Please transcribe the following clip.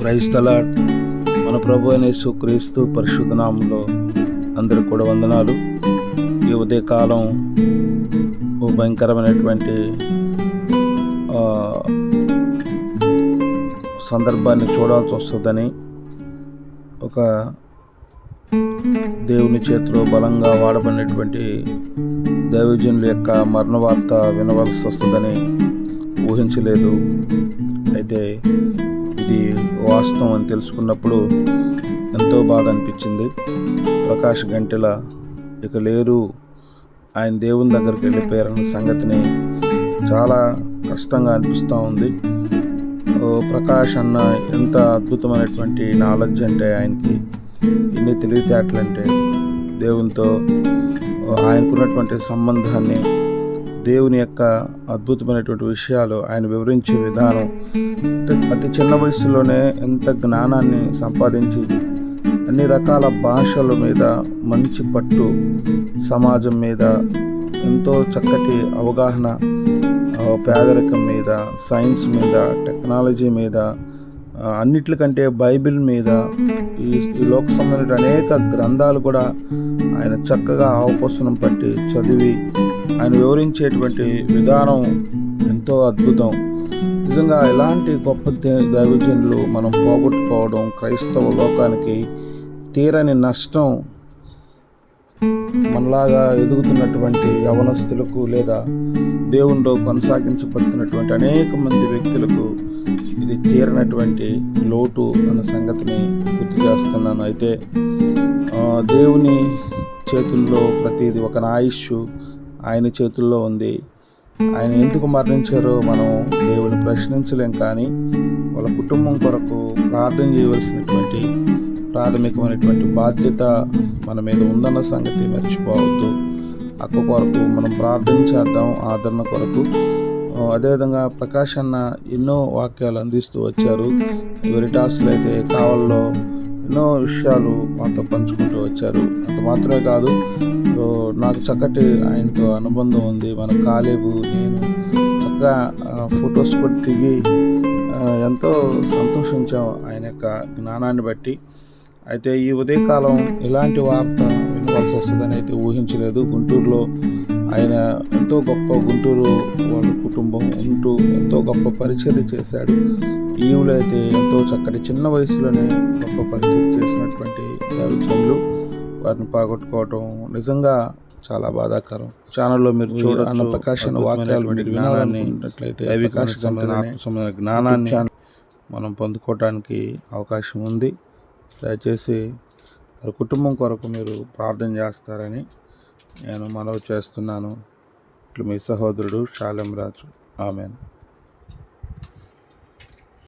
క్రైస్తలాడ్ మన ప్రభు అయిన క్రీస్తు పరిశుద్ధ నామంలో అందరికి కూడా వందనాలు. ఈ ఉదయకాలం ఓ భయంకరమైనటువంటి సందర్భాన్ని చూడాల్సి వస్తుందని ఒక దేవుని చేతిలో బలంగా వాడబడినటువంటి దైవజనుల యొక్క మరణ వార్త వినవలసి వస్తుందని ఊహించలేదు. అయితే ఇది వాస్తవం అని తెలుసుకున్నప్పుడు ఎంతో బాధ అనిపించింది. ప్రకాష్ గంటెల ఇక లేరు. ఆయన దేవుని దగ్గరికి వెళ్ళిపోయారన్న సంగతిని చాలా కష్టంగా అనిపిస్తూ ఉంది. ప్రకాష్ అన్న ఎంత అద్భుతమైనటువంటి నాలెడ్జ్ అంటే ఆయనకి ఎన్ని తెలివితేటలంటే దేవునితో ఆయనకున్నటువంటి సంబంధాన్ని దేవుని యొక్క అద్భుతమైనటువంటి విషయాలు ఆయన వివరించే విధానం. అతి- చిన్న వయసులోనే ఎంత జ్ఞానాన్ని సంపాదించి అన్ని రకాల భాషల మీద మంచి పట్టు సమాజం మీద ఎంతో చక్కటి అవగాహన పేదరికం మీద సైన్స్ మీద టెక్నాలజీ మీద ఆ, అన్నిట్లకంటే బైబిల్ మీద ఈ లోక సంబంధించిన అనేక గ్రంథాలు కూడా ఆయన చక్కగా ఆవపోసనం పట్టి చదివి ఆయన వివరించేటువంటి విధానం ఎంతో అద్భుతం. నిజంగా ఇలాంటి గొప్ప దే- దైవజనులు మనం పోగొట్టుకోవడం క్రైస్తవ లోకానికి తీరని నష్టం మనలాగా ఎదుగుతున్నటువంటి యవనస్తులకు లేదా దేవుణ్ణి కొనసాగించబడుతున్నటువంటి అనేక మంది వ్యక్తులకు ఇది తీరనటువంటి లోటు అన్న సంగతిని గుర్తు చేస్తున్నాను. అయితే దేవుని చేతుల్లో ప్రతిదీ ఒక ఆయుష్ ఆయన చేతుల్లో ఉంది. ఆయన ఎందుకు మరణించారో మనం దేవుని ప్రశ్నించలేం కానీ వాళ్ళ కుటుంబం కొరకు ప్రార్థన చేయవలసినటువంటి ప్రాథమికమైనటువంటి బాధ్యత మన మీద ఉందన్న సంగతి మర్చిపోవద్దు. అక్క కొరకు మనం ప్రార్థన చేద్దాం ఆదరణ కొరకు అదేవిధంగా ప్రకాష్ అన్న ఎన్నో వాక్యాలు అందిస్తూ వచ్చారు. వెరిటాస్లో అయితే కావల్లో ఎన్నో విషయాలు మాతో పంచుకుంటూ వచ్చారు. అంత మాత్రమే కాదు సో నాకు చక్కటి ఆయనతో అనుబంధం ఉంది. మన కాలేబు నేను చక్కగా ఫొటోస్ కూడా దిగి ఎంతో సంతోషించాం ఆయన యొక్క జ్ఞానాన్ని బట్టి. అయితే ఈ ఉదయకాలం ఇలాంటి వార్త వినవలసి వస్తుందని అయితే ఊహించలేదు. గుంటూరులో ఆయన ఎంతో గొప్ప గుంటూరు వాళ్ళ కుటుంబం ఉంటూ ఎంతో గొప్ప పరిచయం చేశాడు. ఈవులు అయితే ఎంతో చక్కటి చిన్న వయసులోనే గొప్ప పరిచయం చేసినటువంటి దైవజనులు వారిని పోగొట్టుకోవటం నిజంగా చాలా బాధాకరం. ఛానల్లో మీరు చూడ అన్న ప్రకాశ్ అన్న వాక్యాలు మీరు వినాలనుకున్నట్లయితే జ్ఞానాన్ని మనం పొందుకోవడానికి అవకాశం ఉంది. దయచేసి వారి కుటుంబం కొరకు మీరు ప్రార్థన చేస్తారని నేను మనవి చేస్తున్నాను. ఇట్లు మీ సహోదరుడు శాలెం రాజు. ఆమెను.